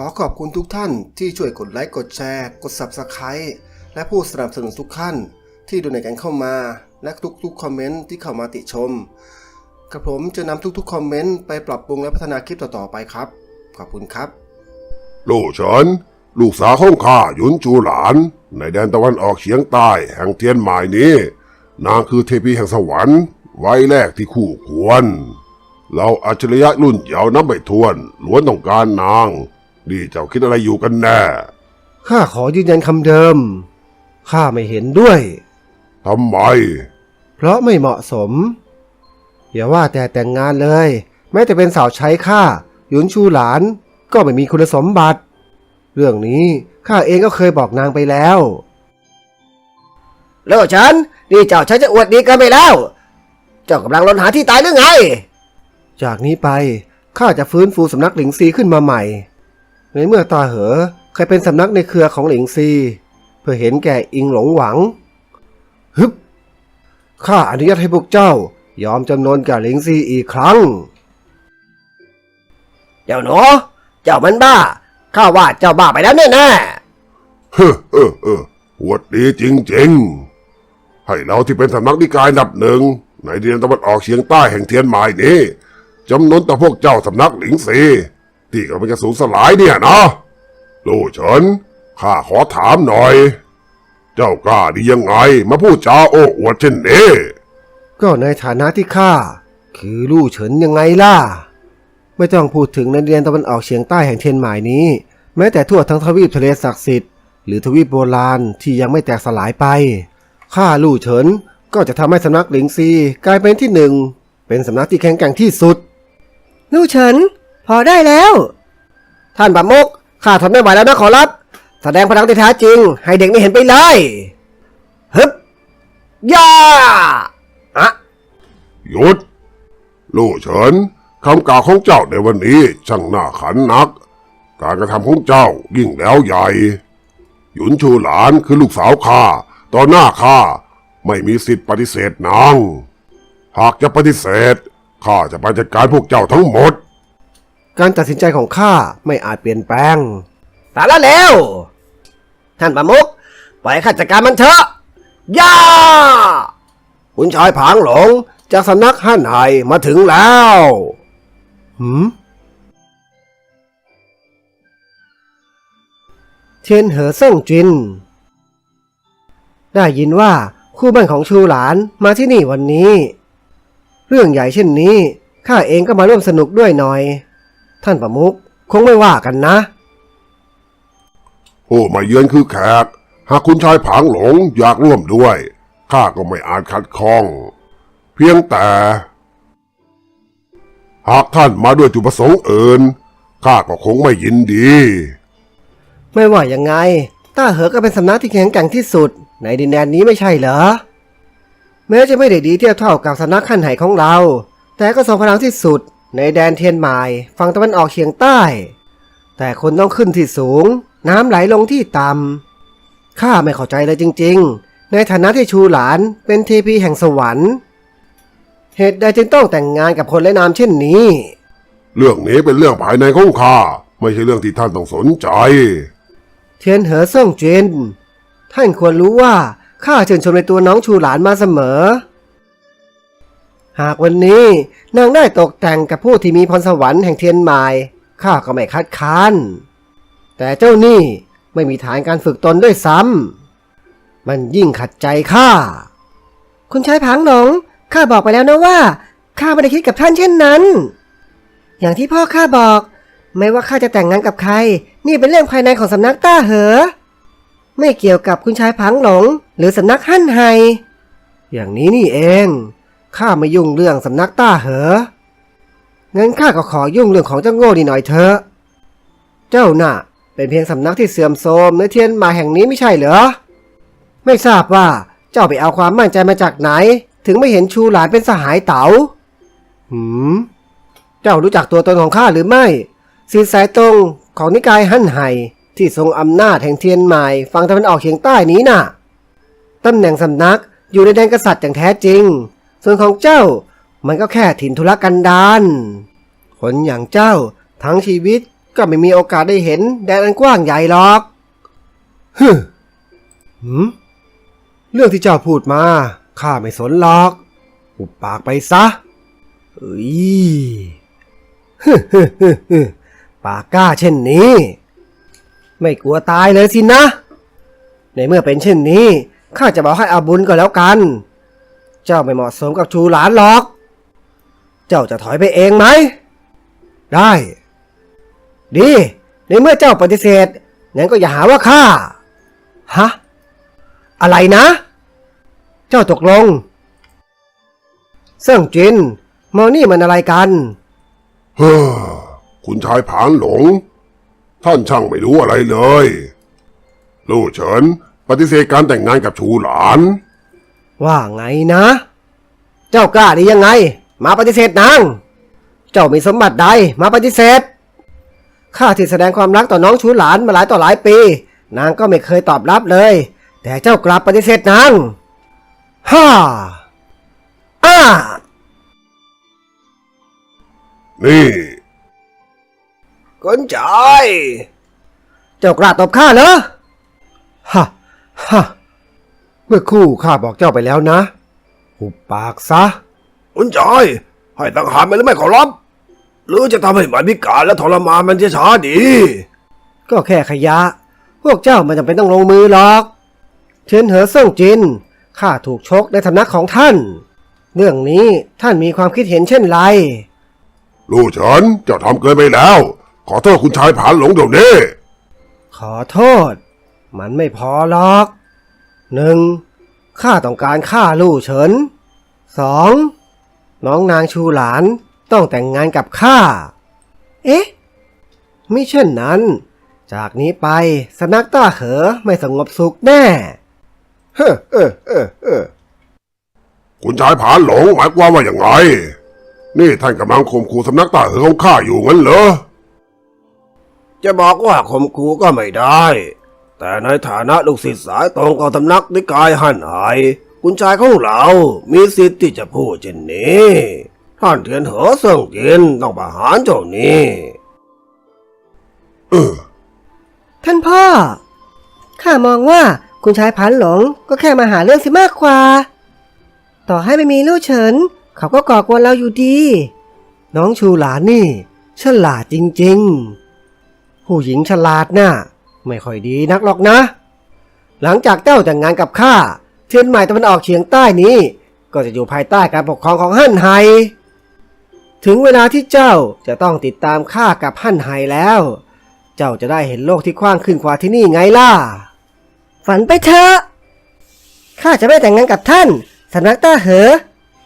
ขอขอบคุณทุกท่านที่ช่วยกดไลค์กดแชร์ กด Subscribe และผู้สนับสนุนทุกท่านที่ดูในกันเข้ามา และทุกๆคอมเมนต์ที่เข้ามาติชมกระผมจะนำทุกๆคอมเมนต์ไปปรับปรุงและพัฒนาคลิปต่อๆไปครับ ขอบคุณครับลูกฉันลูกสาวของข้าหยุนจูหลาน ในแดนตะวันออกเฉียงใต้แห่งเทียนหมายนี้ นางคือเทพีแห่งสวรรค์ไว้แรกที่คู่ควร เราอัจฉริยะรุ่นเยาว์นับไม่ถ้วนล้วนต้องการนาง นี่เจ้าคิดอะไรอยู่กันแน่ข้าขอยืนยันคำเดิม ข้าไม่เห็นด้วย ทำไม เพราะไม่เหมาะสม อย่าว่าแต่แต่งงานเลย แม้แต่เป็นสาวใช้ข้าหยุนชูหลานก็ไม่มีคุณสมบัติ เรื่องนี้ข้าเองก็เคยบอกนางไปแล้วแล้วฉัน นี่เจ้าฉันจะอวดดีกันไปแล้ว เจ้ากำลังลนหาที่ตายหรือไง จากนี้ไปข้าจะฟื้นฟูสำนักหลิงซีขึ้นมาใหม่ ในเมื่อตาเหอเคยเป็นสำนักในเครือของหลิงซี เพื่อเห็นแก่อิงหลงหวัง ฮึบข้าอนุญาตให้พวกเจ้า ยอมจำนนกับหลิงซีอีกครั้ง เจ้าหนูเจ้ามันบ้า ข้าว่าเจ้าบ้าไปแล้วแน่เฮ้อเออเออหวดดีจริงๆ ให้เราที่เป็นสำนักนิกายนดับหนึ่ง ในเดือนตะวันออกเฉียงใต้แห่งเทียนหมายนี้จำนวนต่อพวกเจ้าสำนักหลิงซี ที่กำลังจะสูญสลายเนี่ยนะลูกฉันข้าขอถามหน่อย เจ้ากล้าดียังไง มาพูดจาโอ้อวดเช่นนี้ๆก็ในฐานะที่ข้าคือลู่เฉินยังไงล่ะ ไม่ต้องพูดถึงในเดือนตะวันออกเฉียงใต้แห่งเทียนหมายนี้ แม้แต่ทั่วทั้งทวีปทะเลศักดิ์สิทธิ์หรือทวีปโบราณที่ยังไม่แตกสลายไปข้าลู่เฉินก็จะทำให้สำนักหลิงซีกลายเป็นที่หนึ่งเป็นสำนักที่แข็งแกร่งที่สุด ลู่เฉิน พอได้แล้ว ท่านบัมมกข้าทนไม่ไหวแล้วนะขอรับ แสดงพลังที่แท้จริง ให้เด็กไม่เห็นไปเลยฮึบย่าอะหยุด ลู่เฉินคำกล่าวของเจ้าในวันนี้ช่างน่าขันนัก การกระทำของเจ้ายิ่งแล้วใหญ่ หยุนชูหลานคือลูกสาวข้าต่อหน้าข้าไม่มีสิทธิ์ปฏิเสธนาง หากจะปฏิเสธข้าจะไปจัดการพวกเจ้าทั้งหมด การตัดสินใจของข้าไม่อาจเปลี่ยนแปลงต่ละแล้ว ท่านประมุกปล่อยข้าจัดการมันเถอะ ย่า คุณชายผางหลงจากสำนักฮั่นไห่มาถึงแล้วหืมเทียนเหอเซิ่งจิน ได้ยินว่าคู่บ้านของชูหลานมาที่นี่วันนี้ เรื่องใหญ่เช่นนี้ข้าเองก็มาร่วมสนุกด้วยหน่อย ท่านประมุขคงไม่ว่ากันนะ ผู้มาเยือนคือแขก หากคุณชายผางหลงอยากร่วมด้วย ข้าก็ไม่อาจขัดข้อง เพียงแต่ หากท่านมาด้วยจุดประสงค์อื่น ข้าก็คงไม่ยินดี ไม่ว่ายังไง ต้าเหอก็เป็นสำนักที่แข็งแกร่งที่สุด ในดินแดนนี้ไม่ใช่เหรอ แม้จะไม่ได้ดีเทียบเท่ากับสำนักขั้นไหของเรา แต่ก็ทรงพลังที่สุด ในแดนเทียนหมายฝั่งตะวันออกเฉียงใต้ แต่คนต้องขึ้นที่สูง น้ำไหลลงที่ต่ำข้าไม่เข้าใจเลยจริง ๆ ในฐานะที่ชูหลานเป็นเทพีแห่งสวรรค์เหตุใดจึงต้องแต่งงานกับคนไร้นามเช่นนี้ เรื่องนี้เป็นเรื่องภายในของข้าไม่ใช่เรื่องที่ท่านต้องสนใจ เทียนเหอเซิ่งเจนท่านควรรู้ว่าข้าชื่นชมในตัวน้องชูหลานมาเสมอ หากวันนี้นางได้ตกแต่งกับผู้ที่มีพรสวรรค์แห่งเทียนหมายข้าก็ไม่คัดค้าน แต่เจ้านี่ไม่มีฐานการฝึกตนด้วยซ้ำมันยิ่งขัดใจข้าคุณชายผางหลงข้าบอกไปแล้วนะว่าข้าไม่ได้คิดกับท่านเช่นนั้น อย่างที่พ่อข้าบอก ไม่ว่าข้าจะแต่งงานกับใคร นี่เป็นเรื่องภายในของสำนักต้าเหอ ไม่เกี่ยวกับคุณชายผางหลง หรือสำนักฮั่นไฮอย่างนี้นี่เอง ข้าไม่ยุ่งเรื่องสำนักต้าเหองั้นข้าก็ขอยุ่งเรื่องของเจ้าโง่ดีหน่อยเถอะ เจ้าน่ะ เป็นเพียงสำนักที่เสื่อมโทรมในเทียนมาแห่งนี้ไม่ใช่เหรอ ไม่ทราบว่าเจ้าไปเอาความมั่นใจมาจากไหน ถึงไม่เห็นชูหลานเป็นสหายเต๋าหืม เจ้ารู้จักตัวตนของข้าหรือไม่สินสายตรงของนิกายฮั่นไห่ที่ทรงอำนาจแห่งเทียนหมายฝั่งตะวันออกเฉียงใต้นี้น่ะ ตำแหน่งสำนักอยู่ในแดนกษัตริย์อย่างแท้จริง ส่วนของเจ้ามันก็แค่ถิ่นธุรกันดารคนอย่างเจ้าทั้งชีวิตก็ไม่มีโอกาสได้เห็นแดนอันกว้างใหญ่หรอกฮึหืมเรื่องที่เจ้าพูดมาข้าไม่สนหรอก อุบปากไปซะเอ้ยฮึฮึฮึฮึปากกล้าเช่นนี้ ไม่กลัวตายเลยสินะ ในเมื่อเป็นเช่นนี้ข้าจะบอกให้อาบุญก็แล้วกัน เจ้าไม่เหมาะสมกับชูหลานหรอก เจ้าจะถอยไปเองไหม ได้ ดี ในเมื่อเจ้าปฏิเสธ งั้นก็อย่าหาว่าข้า ฮะ อะไรนะ เจ้าตกลง เสิ่งจินมองนี่มันอะไรกันเฮ้อคุณชายผานหลง ท่านช่างไม่รู้อะไรเลย ลู่เฉิน ปฏิเสธการแต่งงานกับชูหลาน ว่าไงนะ เจ้ากล้าได้ยังไง มาปฏิเสธนาง เจ้ามีสมบัติใดมาปฏิเสธ ข้าที่แสดงความรักต่อน้องชูหลานมาหลายต่อหลายปี นางก็ไม่เคยตอบรับเลย แต่เจ้ากลับปฏิเสธนาง ฮ่า อ้า นี่คนใจาย เจ้ากล้าตบข้าเหรอ ฮ่าฮ่า เมื่อครู่ข้าบอกเจ้าไปแล้วนะ หุบปากซะคุณชายให้ตั้งหารมันหรือไม่ขอรับ หรือจะทำให้มันพิการและทรมานมันช้าๆดี ก็แค่ขยะ พวกเจ้าไม่จำเป็นต้องลงมือหรอกเชิญเหอเซิ่งจินข้าถูกชกในสำนักของท่าน เรื่องนี้ท่านมีความคิดเห็นเช่นไร ลู่เฉินเจ้าทำเกินไปแล้ว ขอโทษคุณชายผานหลงเดี๋ยวนี้ ขอโทษ มันไม่พอหรอก หนึ่งข้าต้องการฆ่าลู่เฉินสองน้องนางชูหลานต้องแต่งงานกับข้า เอ๊ะ ไม่เช่นนั้น จากนี้ไปสำนักต้าเหอไม่สงบสุขแน่เฮ้อเออเออเออคุณชายผานหลงหมายความว่าอย่างไงนี่ท่านกำลังข่มขู่สำนักตาเหอของข้าอยู่งั้นเหรอ จะบอกว่าข่มขู่ก็ไม่ได้ แต่ในฐานะลูกศิษย์สายตรงของตำนักนิกายหันหาย คุณชายของเรามีสิทธิ์ที่จะพูดเช่นนี้ ท่านเทียนเหอเซิงจินต้องประหารเจ้านี้เออท่านพ่อ ข้ามองว่าคุณชายพันหลงก็แค่มาหาเรื่องสิมากกว่า ต่อให้ไม่มีลู่เฉิน เขาก็ก่อกวนเราอยู่ดี น้องชูหลานนี่ ฉลาดจริง ๆ ผู้หญิงฉลาดน่ะ ไม่ค่อยดีนักหรอกนะ หลังจากเจ้าแต่งงานกับข้าเทียนใหม่ตะวันออกเฉียงใต้นี้ ก็จะอยู่ภายใต้การปกครองของฮั่นไฮ ถึงเวลาที่เจ้าจะต้องติดตามข้ากับฮั่นไฮแล้ว เจ้าจะได้เห็นโลกที่กว้างขึ้นกว่าที่นี่ไงล่ะ ฝันไปเถอะ ข้าจะไม่แต่งงานกับท่านสำนักต้าเหอ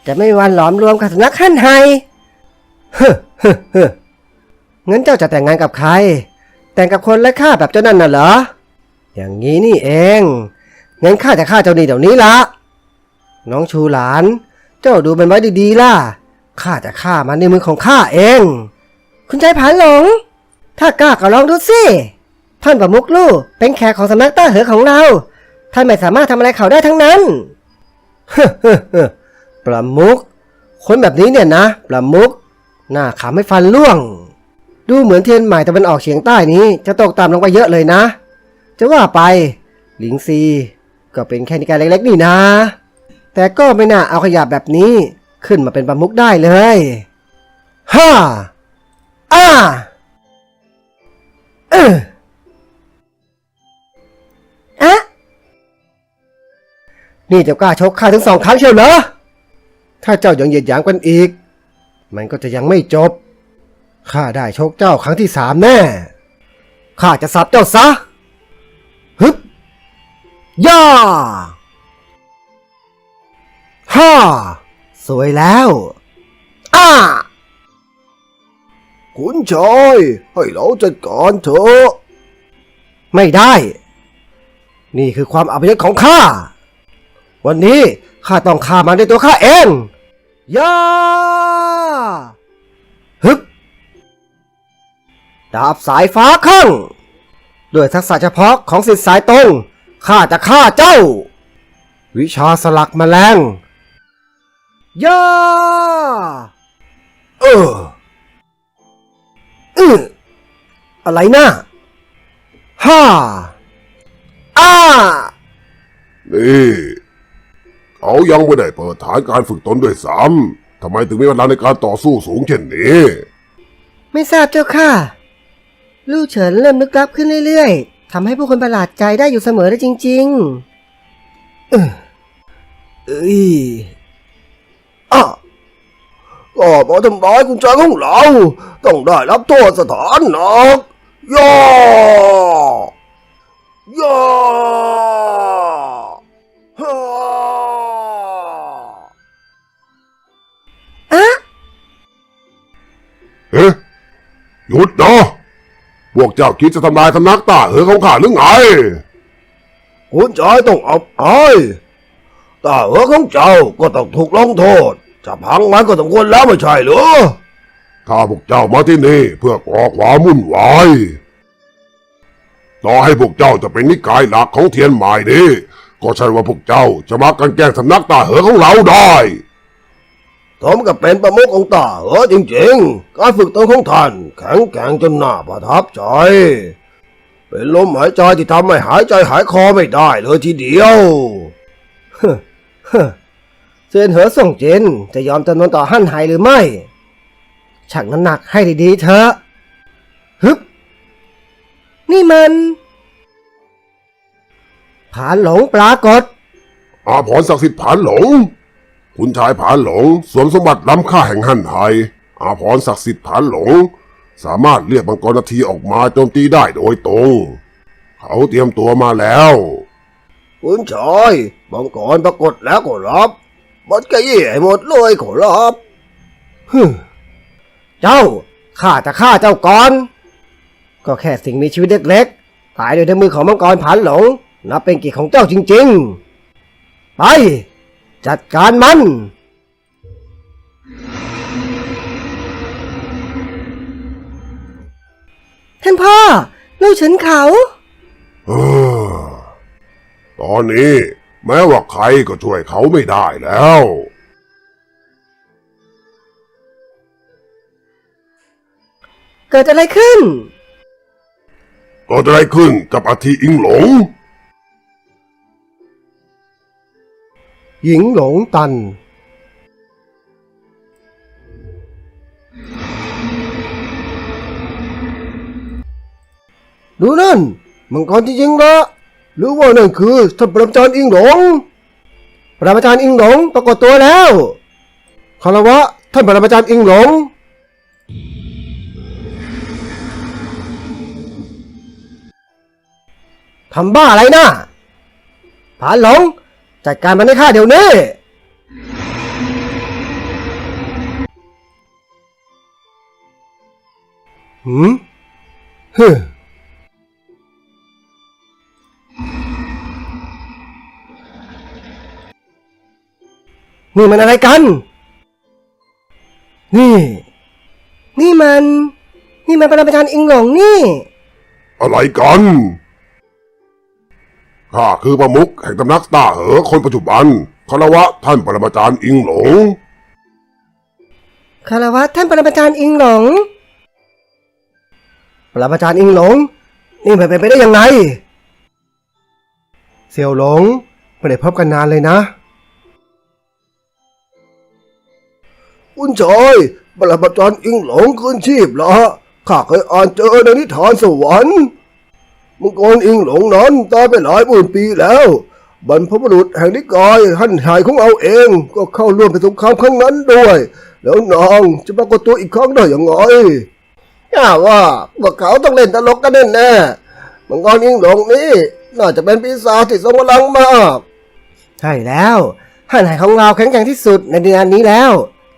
จะไม่มีวันหลอมรวมกับสำนักขั้นไฮ เฮ้อเฮ้อเฮ้องั้นเจ้าจะแต่งงานกับใคร แต่งกับคนและข้าแบบเจ้านั่นน่ะเหรอ อย่างนี้นี่เอง งั้นข้าจะฆ่าเจ้านี่เดี๋ยวนี้ละ น้องชูหลาน เจ้าดูมันไว้ดีๆล่ะ ข้าจะฆ่ามันในมือของข้าเอง คุณชายผานหลง ถ้ากล้าก็ลองดูสิ ท่านประมุกลู่เป็นแขกของสำนักต้าเหอของเรา ท่านไม่สามารถทำอะไรเขาได้ทั้งนั้นเฮ้อเฮ้อเฮ้อประมุก คนแบบนี้เนี่ยนะ ประมุก หน้าขำให้ฟันล่วง ดูเหมือนเทียนใหม่ตะวันออกเฉียงใต้นี้จะตกต่ำลงไปเยอะเลยนะ จะว่าไป หลิงซี ก็เป็นแค่นิกายเล็กๆนี่นะ แต่ก็ไม่น่าเอาขยะแบบนี้ขึ้นมาเป็นประมุกได้เลยฮ่าอ้าเอออะนี่เจ้ากล้าชกข้าถึงสองครั้งเชียวเหรอ ถ้าเจ้ายังเหยียดหยามกันอีก มันก็จะยังไม่จบ ข้าได้ชกเจ้าครั้งที่สามแน่ ข้าจะสับเจ้าซะ ฮึบ ย่า ฮ่า สวยแล้ว อ้า คุณชายให้เราจัดการเถอะ ไม่ได้ นี่คือความอับยศของข้า วันนี้ข้าต้องฆ่ามันด้วยตัวข้าเอง ย่า ดาบสายฟ้าข้างด้วยทักษะเฉพาะของสิทธิสายตรงข้าจะฆ่าเจ้า วิชาสลักแมลงย่าเอออื้ออะไรนะฮ่าอ้านี่เขายังไม่ได้เปิดฐานการฝึกตนด้วยซ้ำทำไมถึงมีเวลาในการต่อสู้สูงเช่นนี้ ไม่ทราบเจ้าค่ะ ลู่เฉินเริ่มลึกลับขึ้นเรื่อยๆทำให้ผู้คนประหลาดใจได้อยู่เสมอเลยจริงเอ้ยอ้าก็มาทำร้ายคุณชายของเรา ต้องได้รับโทษสถานหนักย่าย่าฮ่าๆอะเอ๊ะหยุดนะพ วกเจ้าคิดจะทำลายสำนักตาเหอของข้าหรือไงคุณชายต้องอับอายตาเออของเจ้าก็ต้องถูกลงโทษจะพังมันก็ต้องควรแล้วไม่ใช่เหรอข้าพวกเจ้ามาที่นี่เพื่อก่อความวุ่นวายต่อให้พวกเจ้าจะเป็นนิกายหลักของเทียนหมายนี้ก็ใช่ว่าพวกเจ้าจะมากันแกล้งสำนักตาเหอของเราได้ ผมก็เป็นประมุขของตาเออจริงๆ การฝึกตนของท่านแข็งแกร่งจนน่าประทับใจ เป็นลมหายใจที่ทำให้หายใจหายคอไม่ได้เลยทีเดียวเฮ้อเฮ้อเซนเหอส่งเจนจะยอมจำนนต่อหั่นไหหรือไม่ชั่งน้ำหนักให้ดีๆเถอะฮึบนี่มันผานหลงปรากฏอาพรศักดิ์สิทธิ์ผานหลง คุณชายผานหลงสวมสมบัติล้ำค่าแห่งหั่นไทยอาพรศักดิ์สิทธิ์ผานหลง สามารถเรียกมังกรนาทีออกมาโจมตีได้โดยตรง เขาเตรียมตัวมาแล้ว คุณชายบังกรปรากฏแล้วก็รับมันก็ยี่ให้หมดเลยขอรับฮึเจ้าข้าจะฆ่าเจ้าก่อน ก็แค่สิ่งมีชีวิตเล็กๆตายโดยมือของมังกรผันหลงนับเป็นกิจของเจ้าจริง ๆ ไป จัดการมัน ท่านพ่อ ลู่เฉินเขา เออตอนนี้แม้ว่าใครก็ช่วยเขาไม่ได้แล้ว เกิดอะไรขึ้น ก็จะได้ขึ้นกับอาทิอิงหลง หญิงหลงตัน ดูนั่น มังกรจริงๆละหรือว่านั่นคือท่านปรมาจารย์อิงหลง ปรมาจารย์อิงหลงปรากฏตัวแล้วคารวะท่านปรมาจารย์อิงหลง ทำบ้าอะไรนะผานหลง จัดการมันให้ข้าเดี๋ยวนี้ หืมฮึนี่มันอะไรกัน นี่ นี่มัน นี่มันปรมาจารย์อิงหลงนี่ อะไรกัน ข้าคือประมุขแห่งตำนักตาเหอคนปัจจุบันคารวะท่านปรมาจารย์อิงหลงคารวะท่านปรมาจารย์อิงหลง ปรมาจารย์อิงหลง นี่มันเป็นไปได้ยังไง เสี่ยวหลงไม่ได้พบกันนานเลยนะ คุณชายปรมาจารย์อิงหลงคืนชีพละข้าเคยอ่านเจอในนิทานสวรรค์ มังกรอิงหลงนั้นตายไปหลายหมื่นปีแล้ว บรรพบุรุษแห่งนิกายหันหายของเอาเองก็เข้าร่วมในสงครามครั้งนั้นด้วย แล้วนางจะปรากฏตัวอีกครั้งได้ยังไงย่าว่าพวกเขาต้องเล่นตลกกันแน่ๆมังกรยิงหลงนี่น่าจะเป็นปีศาจที่ทรงพลังมาก ใช่แล้วหันไหของเราแข็งแกร่งที่สุดในเดือนนี้แล้ว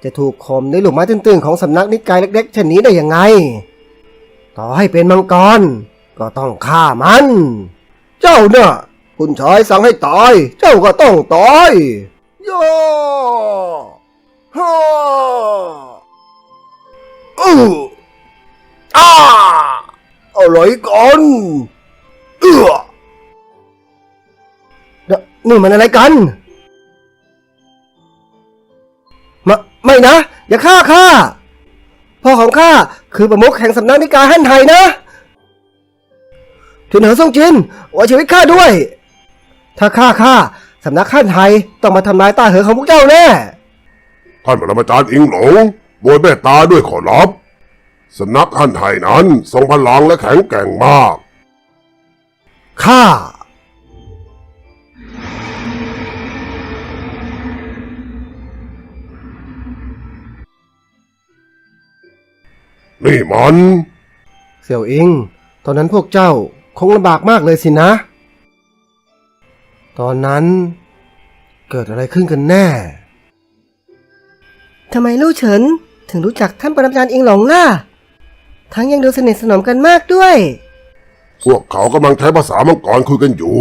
จะถูกข่มในหลุมไม้ตื้นๆของสำนักนิกายเล็กๆเช่นนี้ได้ยังไง ต่อให้เป็นมังกร ก็ต้องฆ่ามัน เจ้าเน่ะคุณชายสั่งให้ตาย เจ้าก็ต้องตายย่าฮ่าอู้อ้าอะไรกันเอื้อนี่นี่มันอะไรกันมาไม่นะ อย่าฆ่าข้าพ่อของข้าคือประมุขแห่งสำนักนิกายฮั่นไทยนะ ทุนเหอซ่งจินไว้ชีวิตข้าด้วย ถ้าข้าข้าสำนักข้านไทยต้องมาทำลายต้าเหอของพวกเจ้าแน่ ท่านปรมาจารย์อิงหลงโปรดเมตตาด้วยขอรับสำนักท่านไทยนั้นทรงพลังและแข็งแกร่งมาก ข้า นี่มัน เสี่ยวอิง ตอนนั้นพวกเจ้า คงลำบากมากเลยสินะ ตอนนั้นเกิดอะไรขึ้นกันแน่ ทำไมลู่เฉิน ถึงรู้จักท่านปรมาจารย์อิงหลงล่ะ ทั้งยังดูสนิทสนมกันมากด้วย พวกเขากำลังใช้ภาษามังกรคุยกันอยู่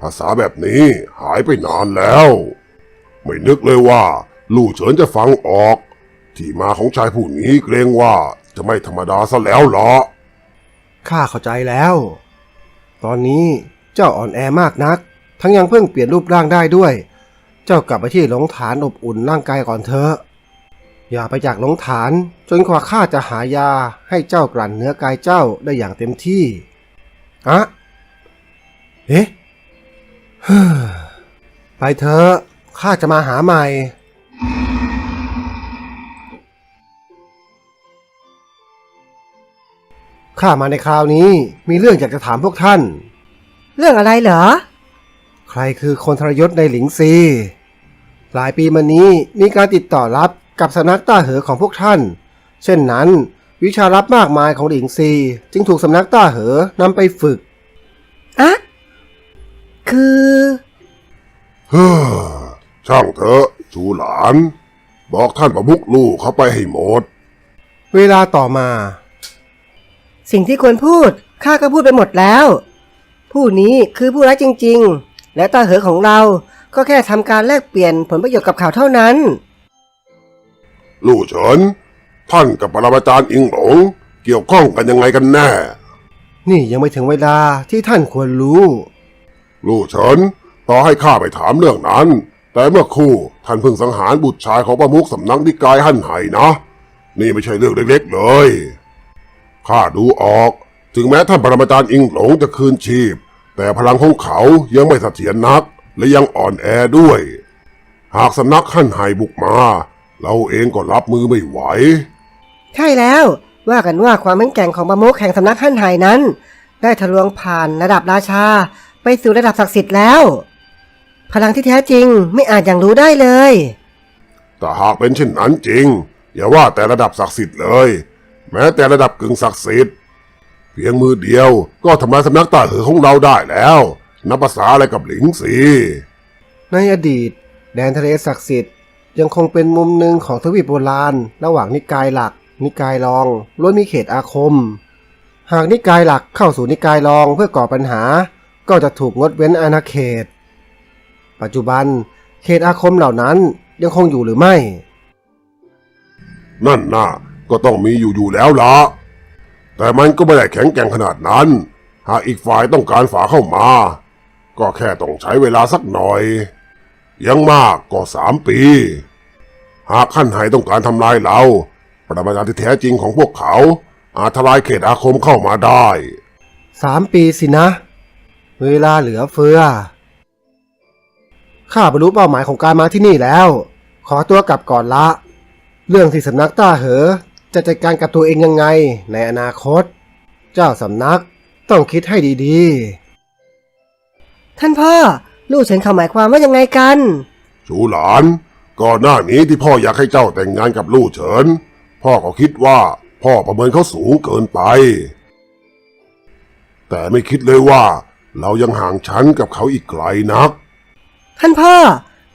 ภาษาแบบนี้หายไปนานแล้ว ไม่นึกเลยว่าลู่เฉินจะฟังออก ที่มาของชายผู้นี้เกรงว่าจะไม่ธรรมดาซะแล้วเหรอ ข้าเข้าใจแล้ว ตอนนี้เจ้าอ่อนแอมากนัก ทั้งยังเพิ่งเปลี่ยนรูปร่างได้ด้วย เจ้ากลับไปที่หลงฐานอบอุ่นร่างกายก่อนเถอะ อย่าไปจากหลงฐาน จนกว่าข้าจะหายาให้เจ้ากลั่นเนื้อกายเจ้าได้อย่างเต็มที่อะเอ๊ะไปเถอะข้าจะมาหาใหม่ ข้ามาในคราวนี้มีเรื่องอยากจะถามพวกท่าน เรื่องอะไรเหรอ ใครคือคนทรยศในหลิงซี หลายปีมานี้มีการติดต่อรับกับสำนักต้าเหอของพวกท่าน เช่นนั้น วิชาลับมากมายของหลิงซี จึงถูกสำนักต้าเหอนำไปฝึกอะคือเฮ้อช่างเถอะชูหลาน บอกท่านประมุกลูกเขาไปให้หมด เวลาต่อมา สิ่งที่ควรพูดข้าก็พูดไปหมดแล้ว ผู้นี้คือผู้ร้ายจริง ๆ และตาเหอของเราก็แค่ทำการแลกเปลี่ยนผลประโยชน์กับเขาเท่านั้น ลู่เฉิน ท่านกับปรมาจารย์อิงหลง เกี่ยวข้องกันยังไงกันแน่ นี่ยังไม่ถึงเวลาที่ท่านควรรู้ ลู่เฉิน ต่อให้ข้าไปถามเรื่องนั้น แต่เมื่อครู่ท่านเพิ่งสังหารบุตรชายของประมุขสำนักนิกายหั่นไห่นะ นี่ไม่ใช่เรื่องเล็กๆเลย ข้าดูออก ถึงแม้ท่านปรมาจารย์อิงหลงจะคืนชีพ แต่พลังของเขายังไม่เสถียรนัก และยังอ่อนแอด้วย หากสำนักหั่นไห่บุกมา เราเองก็รับมือไม่ไหว ใช่แล้ว ว่ากันว่าความแข็งแกร่งของประมุขแห่งสำนักท่านไห่นั้น ได้ทะลวงผ่านระดับราชา ไปสู่ระดับศักดิ์สิทธิ์แล้ว พลังที่แท้จริงไม่อาจอย่างรู้ได้เลยแต่หากเป็นเช่นนั้นจริง อย่าว่าแต่ระดับศักดิ์สิทธิ์เลย แม้แต่ระดับกึ่งศักดิ์สิทธิ์เพียงมือเดียวก็ทำลายสำนักตาเหอของเราได้แล้วนับภาษาอะไรกับหลิงสีในอดีต แดนทะเลศักดิ์สิทธิ์ยังคงเป็นมุมหนึ่งของทวีปโบราณ ระหว่างนิกายหลัก นิกายรองล้วนมีเขตอาคม หากนิกายหลักเข้าสู่นิกายรองเพื่อก่อปัญหา ก็จะถูกงดเว้นอาณาเขต ปัจจุบันเขตอาคมเหล่านั้นยังคงอยู่หรือไม่ นั่นน่ะ ก็ต้องมีอยู่อยู่แล้วละแต่มันก็ไม่ได้แข็งแกร่งขนาดนั้น หากอีกฝ่ายต้องการฝาเข้ามา ก็แค่ต้องใช้เวลาสักหน่อย ยังมากก็สามปี หากขั้นไหต้องการทำลายเราประมาจารย์ที่แท้จริงของพวกเขา อาจทลายเขตอาคมเข้ามาได้สามปีสินะ เวลาเหลือเฟือ ข้าบรรลุเป้าหมายของการมาที่นี่แล้ว ขอตัวกลับก่อนละ เรื่องที่สำนักต้าเหอ จะจัดการกับตัวเองยังไงในอนาคต เจ้าสำนักต้องคิดให้ดีท่านพ่อ ลูกเฉินเขาหมายความว่ายังไงกัน ชูหลาน ก่อนหน้านี้ที่พ่ออยากให้เจ้าแต่งงานกับลู่เฉิน พ่อก็คิดว่าพ่อประเมินเขาสูงเกินไป แต่ไม่คิดเลยว่า เรายังห่างชั้นกับเขาอีกไกลนัก ท่านพ่อ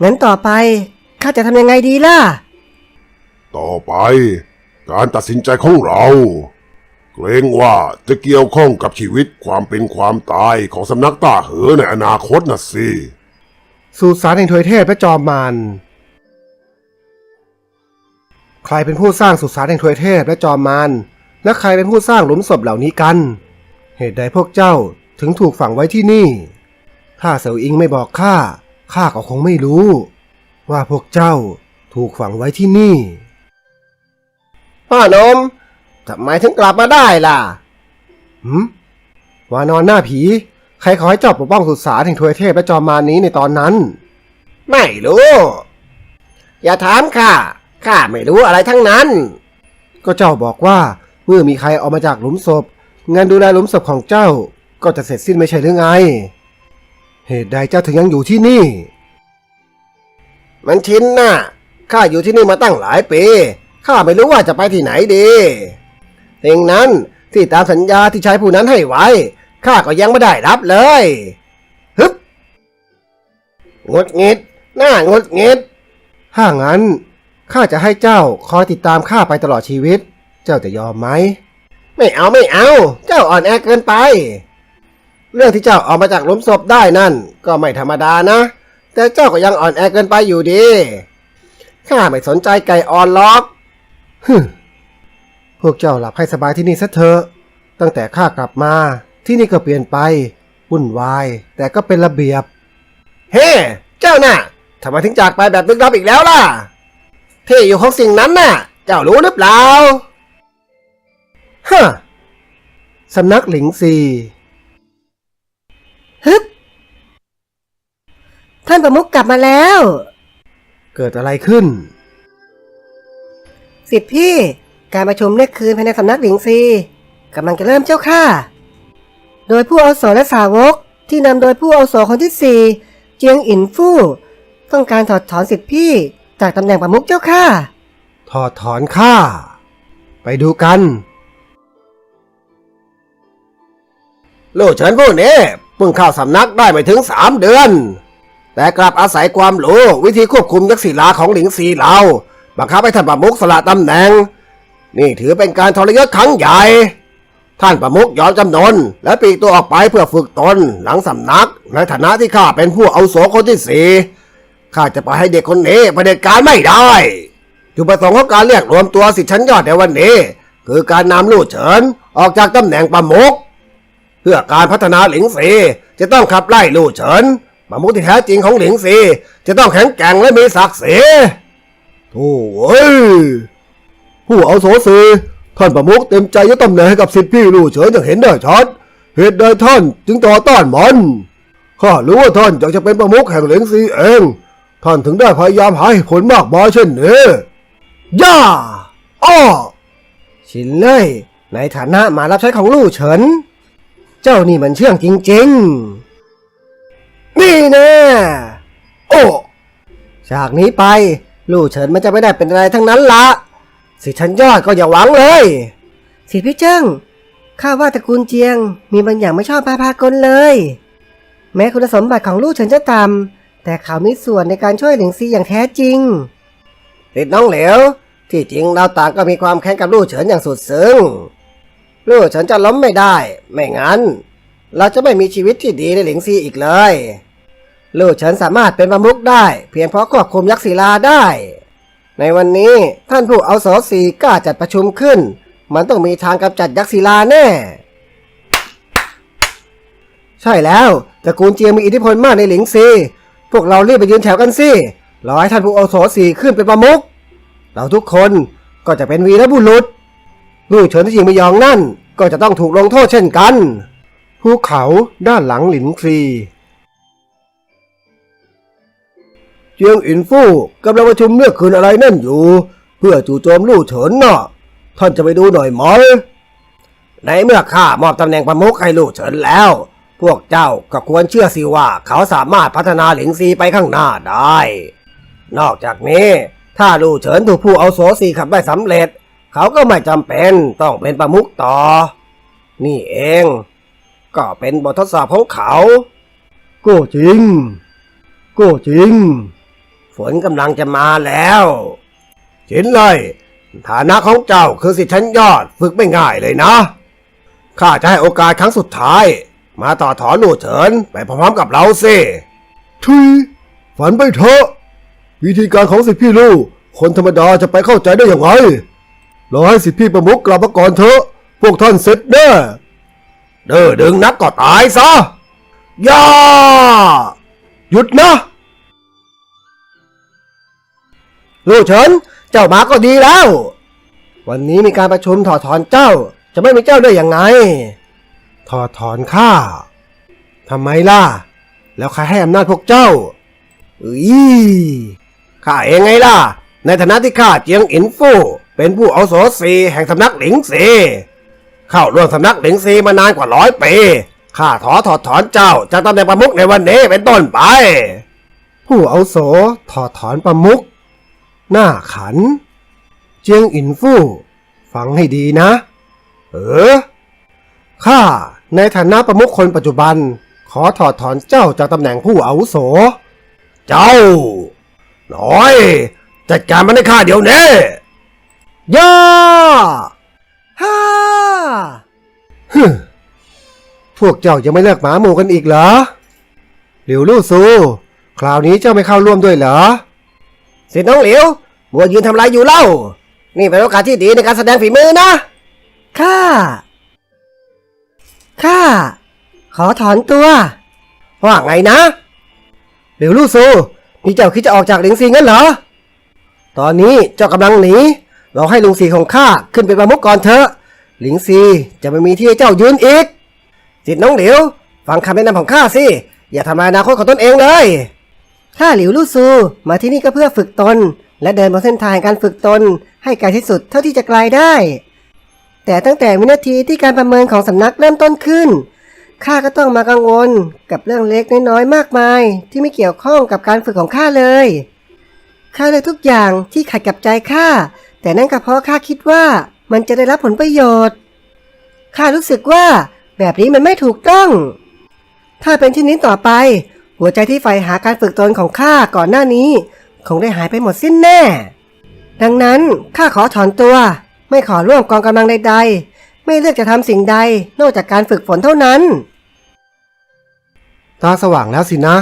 งั้นต่อไปข้าจะทำยังไงดีล่ะ ต่อไป การตัดสินใจของเรา เกรงว่าจะเกี่ยวข้องกับชีวิตความเป็นความตายของสำนักต้าเหอในอนาคตน่ะสิสู่สารแห่งทวยเทพและจอมมารใครเป็นผู้สร้างสุสานแห่งทวยเทพและจอมมารและใครเป็นผู้สร้างหลุมศพเหล่านี้กัน เหตุใดพวกเจ้าถึงถูกฝังไว้ที่นี่ถ้าเสวอิงไม่บอกข้าข้าก็คงไม่รู้ ว่าพวกเจ้าถูกฝังไว้ที่นี่ พ่อนมทำไมถึงกลับมาได้ล่ะหืมวานอนหน้าผี ใครขอให้เจ้าปกป้องสุสานแห่งทวยเทพและจอมมารนี้ในตอนนั้น ไม่รู้ อย่าถามข้าข้าไม่รู้อะไรทั้งนั้น ก็เจ้าบอกว่าเมื่อมีใครออกมาจากหลุมศพ งานดูแลหลุมศพของเจ้า ก็จะเสร็จสิ้นไม่ใช่หรือไง เหตุใดเจ้าถึงยังอยู่ที่นี่ มันชินน่ะข้าอยู่ที่นี่มาตั้งหลายปี ข้าไม่รู้ว่าจะไปที่ไหนดีสิ่งนั้นที่ตามสัญญาที่ชายผู้นั้นให้ไว้ ข้าก็ยังไม่ได้รับเลยฮึบงดงิดหน้างดงิดถ้างั้นข้าจะให้เจ้าคอยติดตามข้าไปตลอดชีวิต เจ้าจะยอมไหม ไม่เอาไม่เอา เจ้าอ่อนแอเกินไป เรื่องที่เจ้าออกมาจากหลุมศพได้นั่น ก็ไม่ธรรมดานะ แต่เจ้าก็ยังอ่อนแอเกินไปอยู่ดี ข้าไม่สนใจไก่อ่อนล็อก ฮึมพวกเจ้าหลับให้สบายที่นี่ซะเถอะ ตั้งแต่ข้ากลับมา ที่นี่ก็เปลี่ยนไปวุ่นวาย แต่ก็เป็นระเบียบ เฮ้เจ้าน่ะทำไมถึงจากไปแบบลึกลับอีกแล้วล่ะ ที่อยู่ของสิ่งนั้นน่ะ เจ้ารู้หรือเปล่าฮะสำนักหลิงซีฮึบท่านประมุขกลับมาแล้ว เกิดอะไรขึ้น สิทธิพี่ การประชุมเรียกคืนภายในสำนักหลิงซีกำลังจะเริ่มเจ้าค่ะ โดยผู้อาวุโสและสาวกที่นำโดยผู้อาวุโสคนที่สี่เจียงอินฟู่ ต้องการถอดถอนสิทธิพี่จากตำแหน่งประมุขเจ้าค่ะ ถอดถอนข้า ไปดูกัน โลกเฉินผู้นี้เพิ่งเข้าสำนักได้ไม่ถึงสามเดือน แต่กลับอาศัยความรู้วิธีควบคุมยักษ์ศิลาของหลิงซีเรา บังคับให้ท่านประมุขสละตำแหน่ง นี่ถือเป็นการทรยศครั้งใหญ่ ท่านประมุขยอมจำนน และปลีกตัวออกไปเพื่อฝึกตนหลังสำนัก ในฐานะที่ข้าเป็นผู้เอาโสคนที่สี่ข้าจะไปให้เด็กคนนี้ประเด็จการไม่ได้จุดประสงค์ของการเรียกรวมตัวสิทธิชั้นยอดในวันนี้ คือการนำลู่เฉินออกจากตำแหน่งประมุขเพื่อการพัฒนาหลิงซีจะต้องขับไล่ลู่เฉินประมุขที่แท้จริงของหลิงซีจะต้องแข็งแกร่งและมีศักดิ์ศรี โถ่เอ้ยผู้เอาโสสีท่านประมุขเต็มใจยกตำแหน่งให้กับสิทธิพี่ลู่เฉินอย่างเห็นได้ชัดเหตุใดท่านจึงต่อต้านมันข้ารู้ว่าท่านอยากจะเป็นประมุขแห่งเหลียงซีเอง ท่านถึงได้พยายามหาเหตุผลมากมายเช่นนี้ย่าอ้อชินเลยในฐานะมารับใช้ของลู่เฉิน เจ้านี่มันเชื่องจริงๆ นี่แน่โอ้จากนี้ไป ลู่เฉินมันจะไม่ได้เป็นอะไรทั้งนั้นละสิฉันยอดก็อย่าหวังเลยสิพี่เจิ้งข้าว่าตระกูลเจียง มีบางอย่างไม่ชอบพาพากลเลย แม้คุณสมบัติของลู่เฉินจะต่ำแต่เขามีส่วนในการช่วยหลิงซีอย่างแท้จริงติดน้องเหลวที่จริงเราต่างก็มีความแค้นกับลู่เฉินอย่างสุดซึ้งลู่เฉินจะล้มไม่ได้ ไม่งั้น เราจะไม่มีชีวิตที่ดีในหลิงซีอีกเลย ลู่เฉินสามารถเป็นประมุขได้ เพียงเพราะควบคุมยักษ์ศิลาได้ ในวันนี้ท่านผู้เอาวุโสสีกล้าจัดประชุมขึ้น มันต้องมีทางกำจัดยักษ์ศิลาแน่ ใช่แล้วตระกูลเจียงมีอิทธิพลมากในหลิงซีพวกเรารีบไปยืนแถวกันสิรอให้ท่านผู้อาวุโสสีขึ้นเป็นประมุขเราทุกคนก็จะเป็นวีรบุรุษลู่เฉินที่ยิงไม่ยองนั่น ก็จะต้องถูกลงโทษเช่นกันภูเขาด้านหลังหลินซี เจียงอินฟู่กำลังประชุมเลือกคืนอะไรนั่นอยู่ เพื่อจู่โจมลู่เฉินน่ะ ท่านจะไปดูหน่อยไหมในเมื่อข้ามอบตำแหน่งประมุขให้ลู่เฉินแล้ว พวกเจ้าก็ควรเชื่อสิว่าเขาสามารถพัฒนาหลิงซีไปข้างหน้าได้ นอกจากนี้ถ้าลู่เฉินถูกผู้เอาโสสีขับได้สำเร็จ เขาก็ไม่จำเป็นต้องเป็นประมุขต่อ นี่เอง ก็เป็นบททดสอบของเขา ก็จริง ก็จริง ฝนกำลังจะมาแล้วชินเลยฐานะของเจ้าคือสิทธิชั้นยอดฝึกไม่ง่ายเลยนะ ข้าจะให้โอกาสครั้งสุดท้าย มาต่อถอนหนูเฉินไปพร้อมๆกับเราสิทุยฝันไปเถอะ วิธีการของสิทธิพี่ลูกคนธรรมดาจะไปเข้าใจได้อย่างไรรอให้สิทธิพี่ประมุขกลับมาก่อนเถอะ พวกท่านเสร็จแน่เด้อดึงนักก็ตายซะย่าหยุดนะ ลู่เฉินเจ้ามาก็ดีแล้ว วันนี้มีการประชุมถอดถอนเจ้า จะไม่มีเจ้าได้ยังไง ถอดถอนข้าทำไมล่ะ แล้วใครให้อำนาจพวกเจ้าอุ้ยข้าเองไงล่ะ ในฐานะที่ข้าเจียงอินฟู่เป็นผู้เอาโสสีแห่งสำนักหลิงซีเข้าร่วมสำนักหลิงซีมานานกว่าร้อยปีข้าขอถอดถอนเจ้าจากตำแหน่งประมุขในวันนี้เป็นต้นไป ผู้เอาโสถอดถอนประมุข หน้าขัน เจียงอินฟู่ฟังให้ดีนะ เออข้าในฐานะประมุขคนปัจจุบัน ขอถอดถอนเจ้าจากตำแหน่งผู้อาวุโส เจ้า น้อย จัดการมันให้ข้าเดี๋ยวนี้ย่าฮ่าฮึพวกเจ้ายังไม่เลิกหมาหมู่กันอีกเหรอหลิวลู่ซู คราวนี้เจ้าไม่เข้าร่วมด้วยเหรอ สิทธิ์น้องหลิวบัวยืนทำอะไรอยู่เล่า นี่เป็นโอกาสที่ดีในการแสดงฝีมือนะ ข้า ข้า ขอถอนตัว ว่าไงนะหลิวลู่ซูนี่เจ้าคิดจะออกจากหลิงซีงั้นเหรอ ตอนนี้เจ้ากำลังหนี เราให้ลุงซีของข้าขึ้นเป็นประมุขก่อนเถอะ หลิงซีจะไม่มีที่ให้เจ้ายืนอีก สิทธิ์น้องหลิวฟังคำแนะนำของข้าสิ อย่าทำลายอนาคตของตนเองเลย ข้าหลิวลู่ซูมาที่นี่ก็เพื่อฝึกตน และเดินบนเส้นทางการฝึกตน ให้ไกลที่สุดเท่าที่จะไกลได้ แต่ตั้งแต่วินาทีที่การประเมินของสำนักเริ่มต้นขึ้นข้าก็ต้องมากังวลกับเรื่องเล็กน้อยๆมากมาย ที่ไม่เกี่ยวข้องกับการฝึกของข้าเลยข้าเลยทุกอย่างที่ขัดกับใจข้าแต่นั่นก็เพราะข้าคิดว่ามันจะได้รับผลประโยชน์ข้ารู้สึกว่าแบบนี้มันไม่ถูกต้อง ถ้าเป็นเช่นนี้ต่อไป หัวใจที่ใฝ่หาการฝึกตนของข้าก่อนหน้านี้ คงได้หายไปหมดสิ้นแน่ ดังนั้นข้าขอถอนตัว ไม่ขอร่วมกองกำลังใด ๆ ไม่เลือกจะทำสิ่งใดนอกจากการฝึกฝนเท่านั้น ตาสว่างแล้วสินะ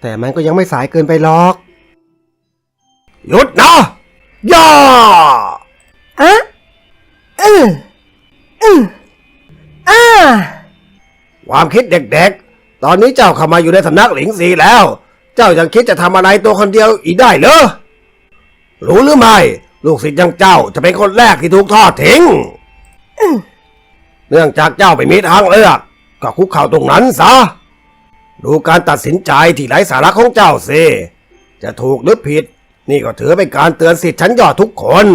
แต่มันก็ยังไม่สายเกินไปหรอก หยุดนะย่าอะอืออืออ้าความคิดเด็กๆ ตอนนี้เจ้าเข้ามาอยู่ในสำนักหลิงซีแล้ว เจ้ายังคิดจะทำอะไรตัวคนเดียวอีกได้เหรอรู้หรือไม่ ลูกศิษย์อย่างเจ้าจะเป็นคนแรกที่ถูกทอดทิ้งเนื่องจากเจ้าไม่มีทางเลือกก็คุกเข่าตรงนั้นซะดูการตัดสินใจที่ไร้สาระของเจ้าสิจะถูกหรือผิด นี่ก็ถือเป็นการเตือนสิทธิ์ชั้นยอดทุกคน